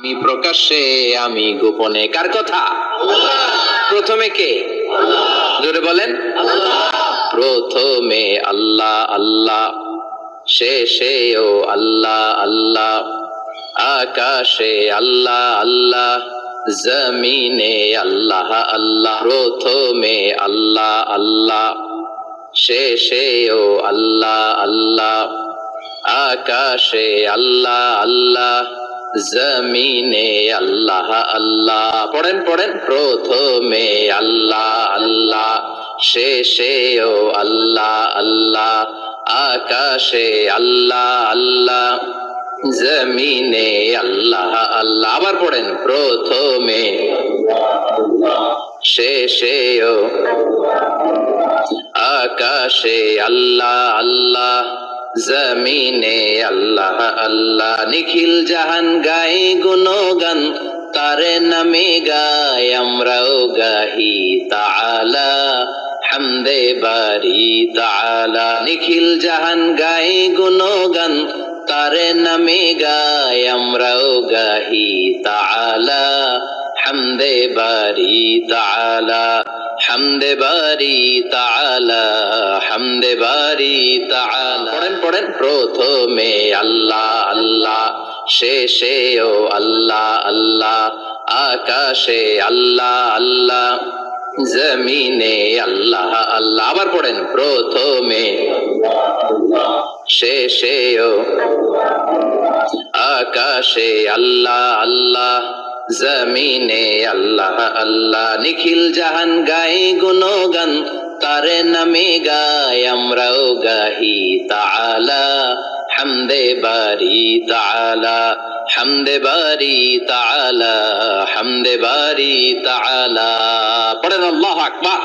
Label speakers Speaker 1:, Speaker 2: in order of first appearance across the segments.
Speaker 1: আমি প্রকাশ্যে, আমি গোপনে। কার কথা? প্রথমে কে? জোরে বলেন। প্রথমে আল্লাহ আল্লাহ। শেষে ও আল্লাহ আল্লাহ। আকাশে আল্লাহ আল্লাহ। জমিনে আল্লাহ আল্লাহ। প্রথমে আল্লাহ আল্লাহ। শেষে ও আল্লাহ আল্লাহ। আকাশে আল্লাহ আল্লাহ। জমিনে আল্লাহ আল্লাহ। পড়েন পড়েন। প্রথমে আল্লাহ আল্লাহ। শেষে ও আল্লাহ আল্লাহ। আকাশে আল্লাহ আল্লাহ। জমিনে আল্লাহ আল্লাহ। আবার পড়েন। প্রথমে শেষে ও আকাশে আল্লাহ আল্লাহ। জমিনে আল্লাহ আল্লাহ নিখিল জাহান গাই গুণগান, তারে নামে গাই আমরাও গাহি তালা হামদে বারি তাআলা। নিখিল জাহান গাই গুণগান, তারে নামে গাই আমরাও গাহি তালা হামদে বারি তাআলা। হামদে বারি তাআলা হামদে বারি তাআলা। পড়েন পড়েন। প্রথমে আল্লাহ আল্লাহ শেষে ও আল্লাহ আল্লাহ আকাশে আল্লাহ আল্লাহ জমিনে আল্লাহ আল্লাহ। আবার পড়েন প্রথমে শেষে ও আকাশে আল্লাহ আল্লাহ জমিনে আল্লাহ আল্লাহ নিখিল জাহান গাই গুণগান, তারে নামে গাই আমরাও গাহি তালা হামদে বারি তাআলা, হামদে বারি তালা হামদে বারি তালা পড়েন আল্লাহ আকবার।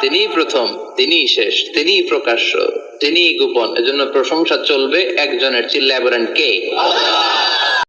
Speaker 1: তিনি প্রথম তিনি শেষ তিনি প্রকাশ্য তিনি গোপন। এজন্য প্রশংসা চলবে একজনের চিল্লায় বলেন কে?